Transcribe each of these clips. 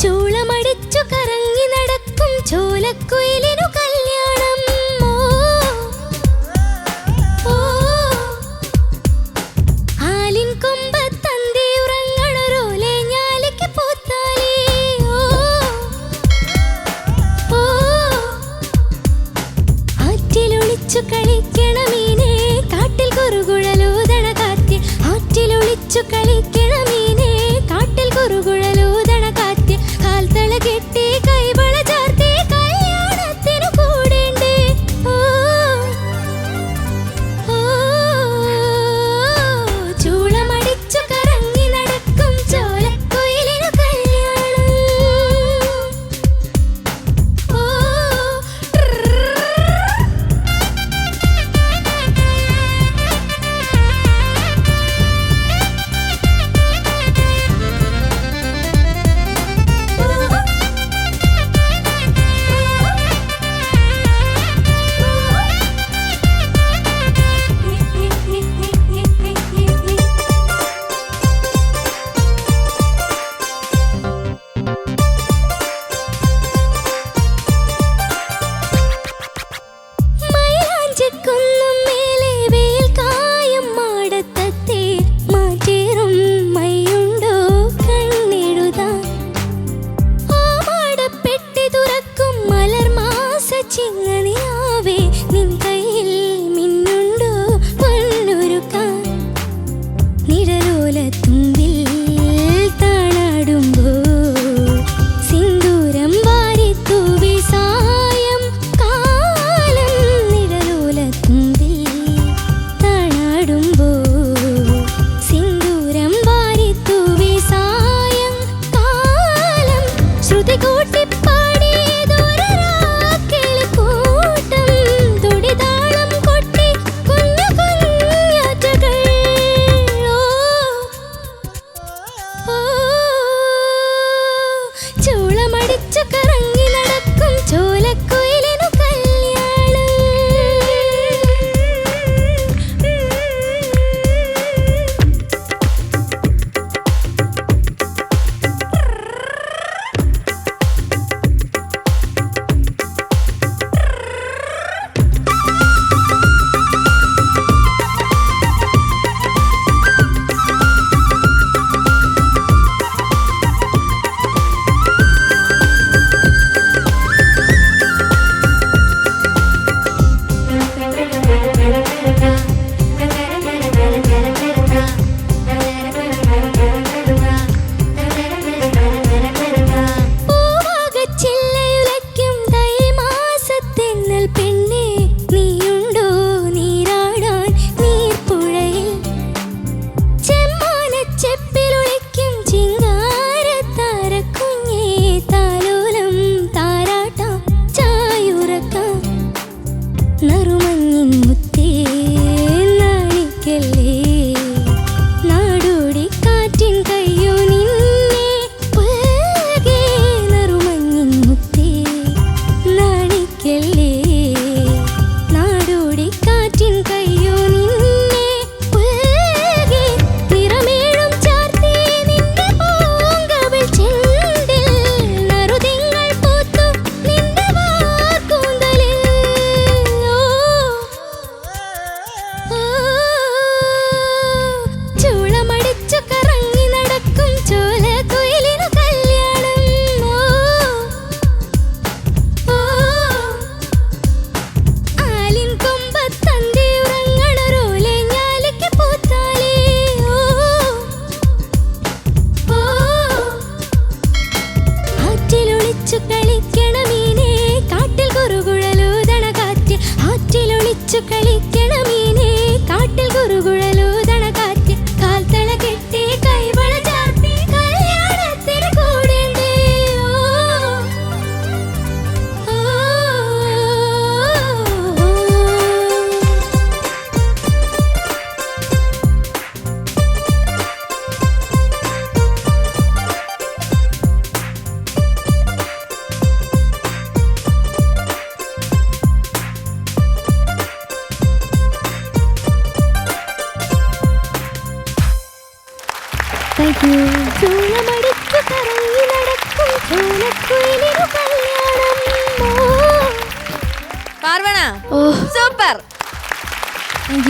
ചൂളമടിച്ചു കറങ്ങി നടക്കും ചോലക്കുയിലിനു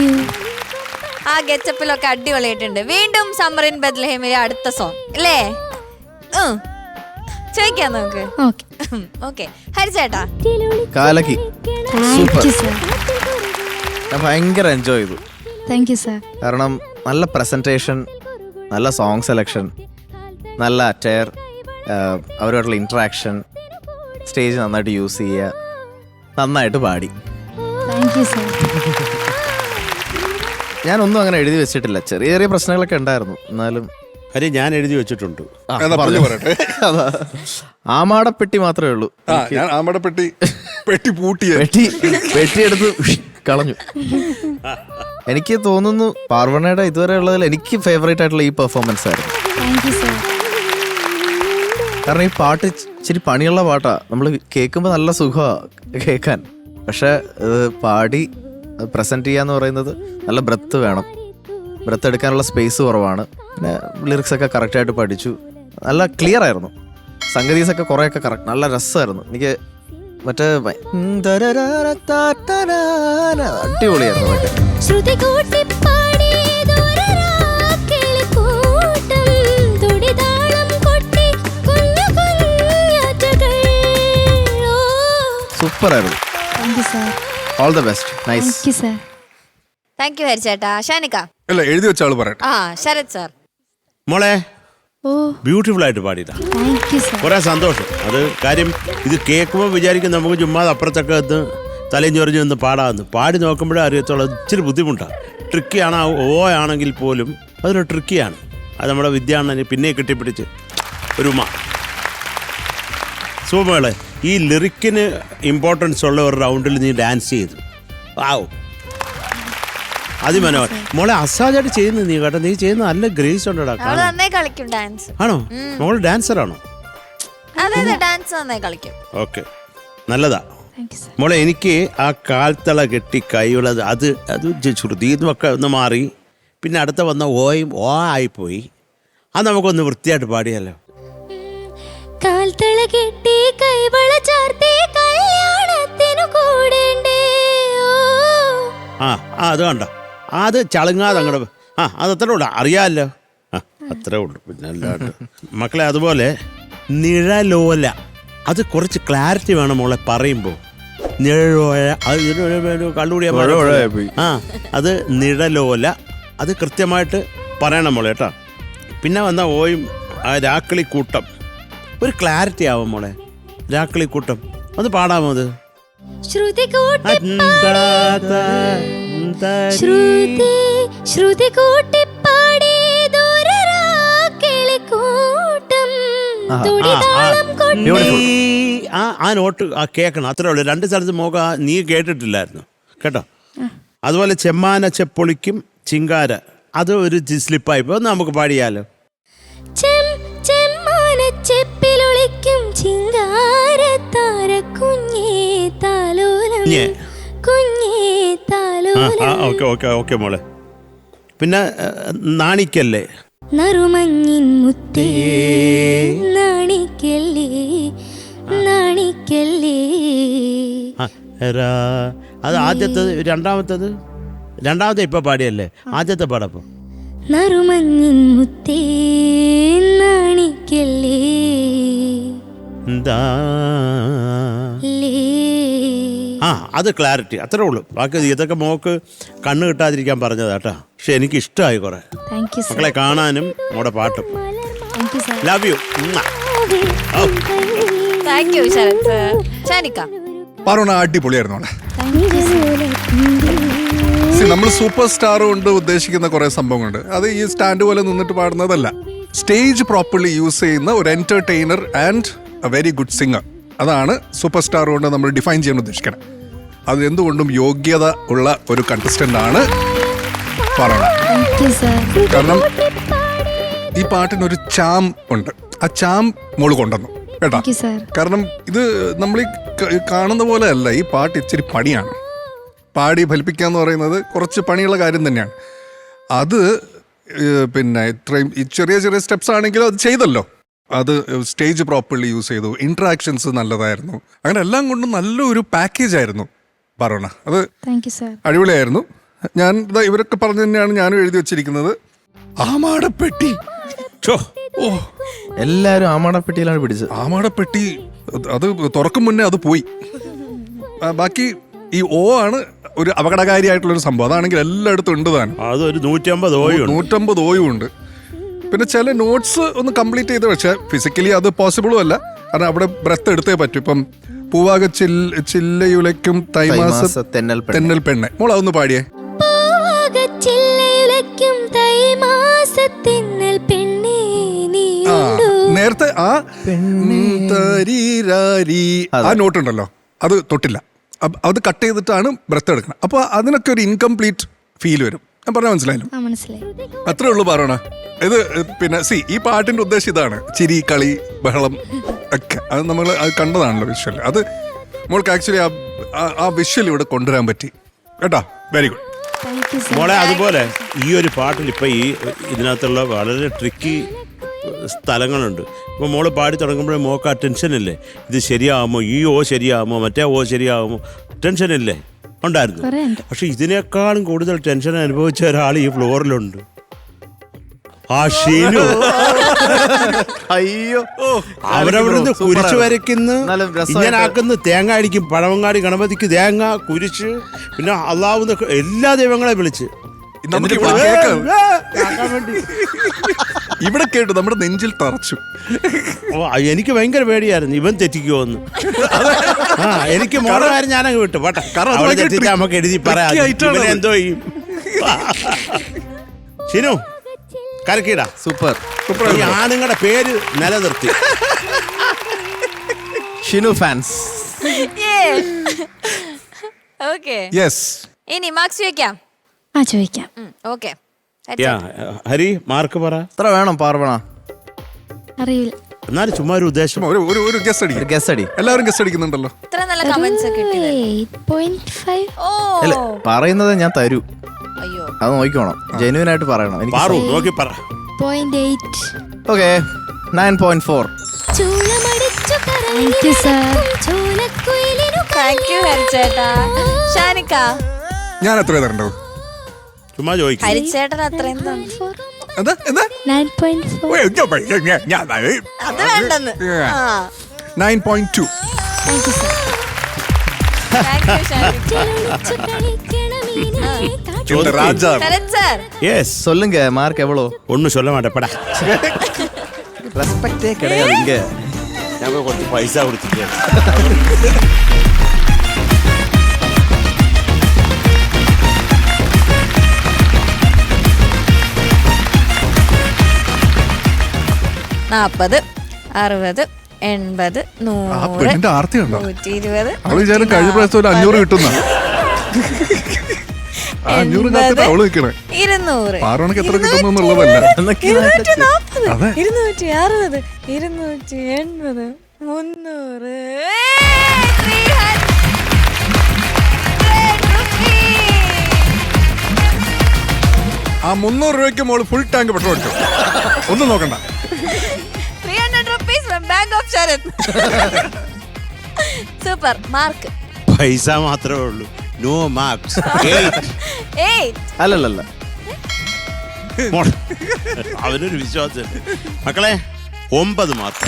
യു ആ ഗെറ്റപ്പിലൊക്കെ അടിപൊളിയായിട്ടുണ്ട്. വീണ്ടും സമ്മറിൻ ബദ്ലഹേമിലെ അടുത്ത സോങ് അല്ലേ. ചോദിക്കാം നമുക്ക്. ഓക്കെ ഓക്കെ ഹരിച്ചേട്ടാ കാലക്കി. ഭയങ്കര എൻജോയ് ചെയ്തു. താങ്ക് യു സർ കാരണം നല്ല പ്രസന്റേഷൻ നല്ല സോങ് സെലക്ഷൻ നല്ല അറ്റയർ അവരുമായിട്ടുള്ള ഇൻട്രാക്ഷൻ സ്റ്റേജ് നന്നായിട്ട് യൂസ് ചെയ്യുക നന്നായിട്ട് പാടി. താങ്ക് യു സർ ഞാനൊന്നും അങ്ങനെ എഴുതി വെച്ചിട്ടില്ല. ചെറിയ ചെറിയ പ്രശ്നങ്ങളൊക്കെ ഉണ്ടായിരുന്നു. എന്നാലും ഹരി ഞാൻ എഴുതി വെച്ചിട്ടുണ്ട്. ആ, എന്നാ പറഞ്ഞോ. പറഞ്ഞു പറയട്ടെ? അതാ. ആമാടപ്പെട്ടി മാത്രമേ ഉള്ളൂ. ആ ഞാൻ ആമ്പടെ പെട്ടി പെട്ടി പൂട്ടിയ പെട്ടി പെട്ടിയെടുത്ത് കളഞ്ഞു. എനിക്ക് തോന്നുന്നു പാർവണയുടെ ഇതുവരെ ഉള്ളതിൽ എനിക്ക് ഫേവറേറ്റ് ആയിട്ടുള്ള ഈ പെർഫോമൻസ് ആയിരുന്നു. താങ്ക് യു സർ കാരണം ഈ പാട്ട് ഇച്ചിരി പണിയുള്ള പാട്ടാ. നമ്മൾ കേൾക്കുമ്പോൾ നല്ല സുഖമാണ് കേൾക്കാൻ. പക്ഷെ പാടി പ്രസന്റ് ചെയ്യാന്ന് പറയുന്നത് നല്ല ബ്രത്ത് വേണം. ബ്രത്ത് എടുക്കാനുള്ള സ്പേസ് കുറവാണ്. പിന്നെ ലിറിക്സ് ഒക്കെ കറക്റ്റായിട്ട് പഠിച്ചു. നല്ല ക്ലിയർ ആയിരുന്നു. സംഗതീസ് ഒക്കെ കുറേയൊക്കെ കറക്റ്റ് നല്ല രസമായിരുന്നു. എനിക്ക് മറ്റേ. അടിപൊളിയായിരുന്നു അതൊക്കെ. സൂപ്പറായിരുന്നു. Sir. All the best nice Thank you, sir. Thank you ഹരിച്ചേട്ടാ Shanikka? അല്ല എഴുതി വെച്ച ആൾ പറയട്ടെ. ആ ശരത് സാർ മോളെ ഓ. ബ്യൂട്ടിഫുൾ ആയിട്ട് പാടിയതാ. താങ്ക് യു സർ കുറെ സന്തോഷം. അത് കാര്യം ഇത് കേൾക്കുമ്പോൾ വിചാരിക്കും നമുക്ക് ചുമ്മാ അപ്പുറത്തൊക്കെ എത്ത് തലയും ചൊറിഞ്ഞ് നിന്ന് പാടാമെന്ന് പാടി നോക്കുമ്പോഴേ അറിയത്തുള്ളൂ. ഇച്ചിരി ബുദ്ധിമുട്ടാണ് ട്രിക്കിയാണ് ഓ ആണെങ്കിൽ പോലും അതൊരു ട്രിക്കിയാണ് അത് നമ്മുടെ വിദ്യാണ്ണന് പിന്നെ കെട്ടിപ്പിടിച്ച്. ഒരു ഉമ്മ. സൂമകളെ ഈ ലിറിക്കിന് ഇമ്പോർട്ടൻസ് ഉള്ള ഒരു റൗണ്ടിൽ നീ ഡാൻസ് ചെയ്തു. ആവും അതിമനോഹരം. മോളെ അസാധായിട്ട് ചെയ്യുന്നു നീ കേട്ടോ. നീ ചെയ്യുന്ന നല്ല ഗ്രേസ് ഉണ്ടടാ. ഡാൻസ് ആണോ? മോൾ ഡാൻസർ ആണോ? ഓക്കെ നല്ലതാ. മോളെ എനിക്ക് ആ കാൽത്തള കെട്ടി കൈയുള്ളത് അത് അത് ശ്രുതി ഒക്കെ ഒന്ന് മാറി. പിന്നെ അടുത്ത വന്ന ഓയും ഓ ആയിപ്പോയി. അത് നമുക്കൊന്ന് വൃത്തിയായിട്ട് പാടിയല്ലോ കാൽത്തള കെട്ടി കൈവള ചാർത്തി കല്യാണത്തിനു കൂടേണ്ടേ? ഓ. ആ അത് കണ്ടോ. അത് ചളുങ്ങാതെ അങ്ങോട്ട് ആ അത് അത്രേ ഉള്ളൂ. അറിയാമല്ലോ. ആ അത്രേ ഉള്ളൂ. പിന്നെ അല്ലാണ്ട്. മക്കളെ അതുപോലെ നിഴലോല. അത് കുറച്ച് ക്ലാരിറ്റി വേണം മോളെ പറയുമ്പോൾ. നിഴലോല അത് കള്ളുകൂടിയ ആ അത് നിഴലോല. അത് കൃത്യമായിട്ട് പറയണം മോളെ കേട്ടോ. പിന്നെ വന്ന ഓയും ആ രാക്കിളി കൂട്ടം. ഒരു ക്ലാരിറ്റി ആവും മോളെ. രാക്കിളി കൂട്ടം. ഒന്ന് പാടാമോ അത്? ശ്രുതി ശ്രുതി ശ്രുതി കൂട്ടി. ആ നോട്ട് ആ കേൾക്കണം. അത്രേ ഉള്ളൂ. രണ്ട് സ്ഥലത്ത് മോക നീ കേട്ടിട്ടില്ലായിരുന്നു. കേട്ടോ? അതുപോലെ ചെമ്മാന ചെപ്പൊളിക്കും ചിങ്കാര. അത് ഒരു സ്ലിപ്പായി പോ നമുക്ക് പാടിയാലോ? കുഞ്ഞേ. ഓക്കെ ഓക്കെ ഓക്കെ മോളെ. പിന്നെ നാണിക്കല്ലേ? നറുമഞ്ഞിൻ മുത്തേ നാണിക്കല്ലേ നാണിക്കല്ലേ. അത് ആദ്യത്തത് രണ്ടാമത്തേത്? രണ്ടാമത്തെ ഇപ്പൊ പാടിയല്ലേ? ആദ്യത്തെ പാടപ്പം നറുമഞ്ഞിൻ മുത്തേ നാണിക്കല്ലേ. എന്താ ആ അത് ക്ലാരിറ്റി അത്രേ ഉള്ളൂ. ബാക്കി ഇതൊക്കെ മോക്ക് കണ്ണ് കിട്ടാതിരിക്കാൻ പറഞ്ഞതാ കേട്ടോ. പക്ഷെ എനിക്ക് ഇഷ്ടമായി കുറെ മക്കളെ കാണാനും നമ്മുടെ പാട്ടും. Love you thank you Sharath sir Shanikka. അടിപൊളിയായിരുന്നു അവിടെ നമ്മൾ സൂപ്പർ സ്റ്റാർ കൊണ്ട് ഉദ്ദേശിക്കുന്ന കുറെ സംഭവങ്ങളുണ്ട്. അത് ഈ സ്റ്റാൻഡ് പോലെ നിന്നിട്ട് പാടുന്നതല്ല. സ്റ്റേജ് പ്രോപ്പർലി യൂസ് ചെയ്യുന്ന ഒരു entertainer and a very good singer അതാണ് സൂപ്പർ സ്റ്റാർ കൊണ്ട് നമ്മൾ ഡിഫൈൻ ചെയ്യാൻ ഉദ്ദേശിക്കണം അത് എന്തുകൊണ്ടും യോഗ്യത ഉള്ള ഒരു കണ്ടസ്റ്റന്റ് ആണ് പറയണം കാരണം ഈ പാട്ടിന് ഒരു ചാം ഉണ്ട്. ആ ചാം മോൾ കൊണ്ടുവന്നു. കേട്ടോ? കാരണം ഇത് നമ്മൾ ഈ കാണുന്ന പോലെ അല്ല ഈ പാട്ട് ഇച്ചിരി പണിയാണ്. പാടി ഫലിപ്പിക്കുക എന്ന് പറയുന്നത് കുറച്ച് പണിയുള്ള കാര്യം തന്നെയാണ്. അത് പിന്നെ ഇത്രയും ഈ ചെറിയ ചെറിയ സ്റ്റെപ്സ് ആണെങ്കിലും അത് ചെയ്തല്ലോ. അത് സ്റ്റേജ് പ്രോപ്പർലി യൂസ് ചെയ്തു. ഇൻട്രാക്ഷൻസ് നല്ലതായിരുന്നു. അങ്ങനെ എല്ലാം കൊണ്ടും നല്ലൊരു പാക്കേജ് ആയിരുന്നു പറയണ അത് അടിപൊളിയായിരുന്നു. ഞാൻ ഇവരൊക്കെ പറഞ്ഞു തന്നെയാണ് ഞാനും എഴുതി വെച്ചിരിക്കുന്നത്. ആമാടപ്പെട്ടി. ഛോ, ഓ. എല്ലാരും ആമാടപ്പെട്ടിയിലാണ് പിടിച്ചത്. ആമാടപ്പെട്ടി അത് തുറക്കും മുന്നേ അത് പോയി. ബാക്കി ഈ ഓ ആണ് ഒരു അപകടകാരിയായിട്ടുള്ള ഒരു സംഭവം. അതാണെങ്കിൽ എല്ലായിടത്തും ഉണ്ട് താൻ അതൊരു നൂറ്റമ്പത് ഓയു നൂറ്റമ്പത് ഓയും ഉണ്ട് പിന്നെ ചില നോട്ട്സ് ഒന്ന് കംപ്ലീറ്റ് ചെയ്ത് പക്ഷേ ഫിസിക്കലി അത് പോസിബിളും അല്ല. കാരണം അവിടെ ബ്രത്ത് എടുത്തേ പറ്റും. ഇപ്പം പൂവാക ചില്ല ചില്ലയുലയ്ക്കും തൈമാസ തെന്നൽ പെണ്ണ്. തെന്നൽ പെണ്ണെ. മോൾ അതൊന്ന് പാടിയേ. പാകച്ചില്ലയുലയ്ക്കും തൈമാസത്തിന്നൽ പെണ്ണേ നീ ആ നേരത്തെ ആ ആ നോട്ട് ഉണ്ടല്ലോ. അത് തൊട്ടില്ല. അത് കട്ട് ചെയ്തിട്ടാണ് ബ്രത്ത് എടുക്കണം അപ്പോൾ അതിനൊക്കെ ഒരു ഇൻകംപ്ലീറ്റ് ഫീൽ വരും. ഞാൻ പറഞ്ഞ മനസ്സിലായാലും ആ മനസ്സിലായി. അത്രേ ഉള്ളൂ പറയണ ഇത് പിന്നെ സി ഈ പാട്ടിന്റെ ഉദ്ദേശം ഇതാണ്. ചിരി കളി ബഹളം ഒക്കെ. അത് നമ്മൾ അത് കണ്ടതാണല്ലോ വിഷ്വൽ അത് നമ്മൾക്ക് ആക്ച്വലി ആ വിഷ്വൽ ഇവിടെ കൊണ്ടുവരാൻ പറ്റി. കേട്ടോ? Very good thank you sir മോളെ അതുപോലെ ഈ ഒരു പാട്ടിൽ ഇപ്പൊ ഈ ഇതിനകത്തുള്ള വളരെ ട്രിക്കി സ്ഥലങ്ങളുണ്ട്. ഇപ്പൊ മോൾ പാടി തുടങ്ങുമ്പോഴേ മോക്ക് ആ ടെൻഷനില്ലേ ഇത് ശരിയാവുമോ? ഈ ഓ ശരിയാവുമോ? മറ്റേ ഓ ശരിയാവുമോ? ടെൻഷൻ ടെൻഷനില്ലേ ഉണ്ടായിരുന്നു. പക്ഷെ ഇതിനേക്കാളും കൂടുതൽ ടെൻഷൻ അനുഭവിച്ച ഒരാൾ ഈ ഫ്ലോറിലുണ്ട്. ആ ഷീനു. അയ്യോ. അവരവിടുന്ന്. കുരിശ് വരയ്ക്കുന്നു. ഇങ്ങനാക്കുന്നു തേങ്ങ അടിക്കും പഴവങ്ങാടി ഗണപതിക്ക് തേങ്ങ കുരിശ് പിന്നെ അള്ളാവുന്ന എല്ലാ ദൈവങ്ങളെ വിളിച്ച്. നമുക്ക് ഇവിടെ കേട്ടു നമ്മുടെ നെഞ്ചിൽ തറച്ചു. ഓ, എനിക്ക് ഭയങ്കര പേടിയായിരുന്നു. ഇവൻ തെറ്റിക്കുമോന്ന് ആ എനിക്ക് മോടെ കാര്യം ഞാനങ്ങ് വിട്ടു. പോട്ടെ. കാരണം അത് അവളെ ഭയങ്കര തെറ്റിച്ചാ നമുക്ക് എഴുതി പറയാം. tricky ആയിട്ടാണ് ഇവനെ അത്. എന്തോ ചെയ്യും. ഷിനു കരക്കിടാ സൂപ്പർ. ഈ ആണുങ്ങളുടെ പേര് നിലനിർത്തി. ഷിനു ഫാൻസ്. ഓക്കെ യെസ് ഇനി മാർക്സ് ചോദിക്കാം. ആ ചോദിക്കാം. ഓക്കെ യാ ഹരി മാർക്ക് പറ. എത്ര വേണം പാർവണ? അറിയില്ല. എന്നാലും ചുമ്മാ ഒരു ഉദ്ദേശം. ഒരു ഒരു ഒരു ഗസ് അടി. ഗസ് അടി. എല്ലാവരും ഗസ് അടിക്കുന്നുണ്ടല്ലോ. ഇത്ര നല്ല കമന്റ്സ് ഒക്കെ കിട്ടിയത് ഓ. അല്ല പറയുന്നത് ഞാൻ തരൂ. അയ്യോ. അത് നോക്കിക്കോണം. ജെന്യൂൻ ആയിട്ട് പറയണം. എനിക്ക് പാറു നോക്കി പറ. Point eight okay nine point four thank you sir thank you ഹരിച്ചേട്ടാ. ഷാനിക്ക. ഞാൻ എത്ര തരേണ്ടത്? ചുമ്മാ ചോദിക്കും ഹരിച്ചേട്ടൻ അത്രയും തന്നു. എന്താ എന്താ നയൻ പോയിന്റ് ഫോർ അത് വേണ്ടെന്ന് ആ nine point two thank you sir thank you ഷാനിക്ക Raja Sarath sir yes சொல்லுங்க மார்க் எவ்வளோ ഒന്നും ചൊല്ല മാട്ടപ്പെടാ ரெஸ்பெக்டே கிடையாது இங்க ഞങ്ങൾ കുറച്ച് പൈസ കൊടുത്തിട്ട് നാപ്പത് അറുപത് എൺപത് നൂറ് പെണ്ണിന്റെ ആർത്തി ഉണ്ടോ നൂറ്റി ഇരുപത് അവൾ വിചാരം കഴിഞ്ഞ പ്രാവശ്യം ഒരു അഞ്ഞൂറ് കിട്ടുന്ന. ആ അഞ്ഞൂറ് കാത്തിട്ട് അവൾ നിൽക്കണേ. ഇരുന്നൂറ് പാറോണക്ക് എത്ര കിട്ടുന്നു എന്നുള്ളതല്ല? ഇരുന്നൂറ്റി നാപ്പത് അതെ. ഇരുന്നൂറ്റി അറുപത് ഇരുന്നൂറ്റി എൺപത് മുന്നൂറ്. ആ മുന്നൂറ് രൂപയ്ക്ക് മോൾ ഫുൾ ടാങ്ക് പെട്രോൾ അടിച്ചു. ഒന്നും നോക്കണ്ട. ശരത് സൂപ്പർ മാർക്ക് പൈസ മാത്രമേ ഉള്ളൂ. നോ മാർക്സ് അല്ലല്ലല്ല. അവനൊരു വിശ്വാസം. മക്കളെ ഒമ്പത് മാർക്ക്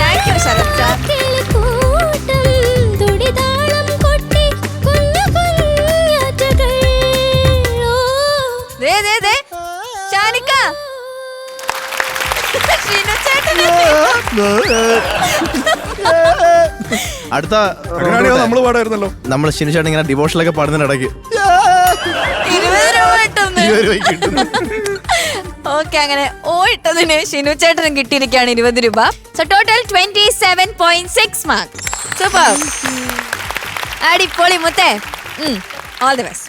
താങ്ക് യു ശരത് അടുത്ത അങ്ങനെയാണെങ്കിൽ നമ്മൾ പാടായിരുന്നല്ലോ. നമ്മൾ ഷിനിഷാണ് ഇങ്ങനെ ഡിവോഷനൊക്കെ പാടുന്നതിനിടയ്ക്ക് ഇരുപത് രൂപ കിട്ടുന്നു. ഓക്കെ അങ്ങനെ ഓ ഇട്ടതിന് ഷിനു ചേട്ടനും കിട്ടിയിരിക്കുകയാണ് ഇരുപത് രൂപ. So total twenty seven point six mark super അടിപൊളി മുത്തേ. All the best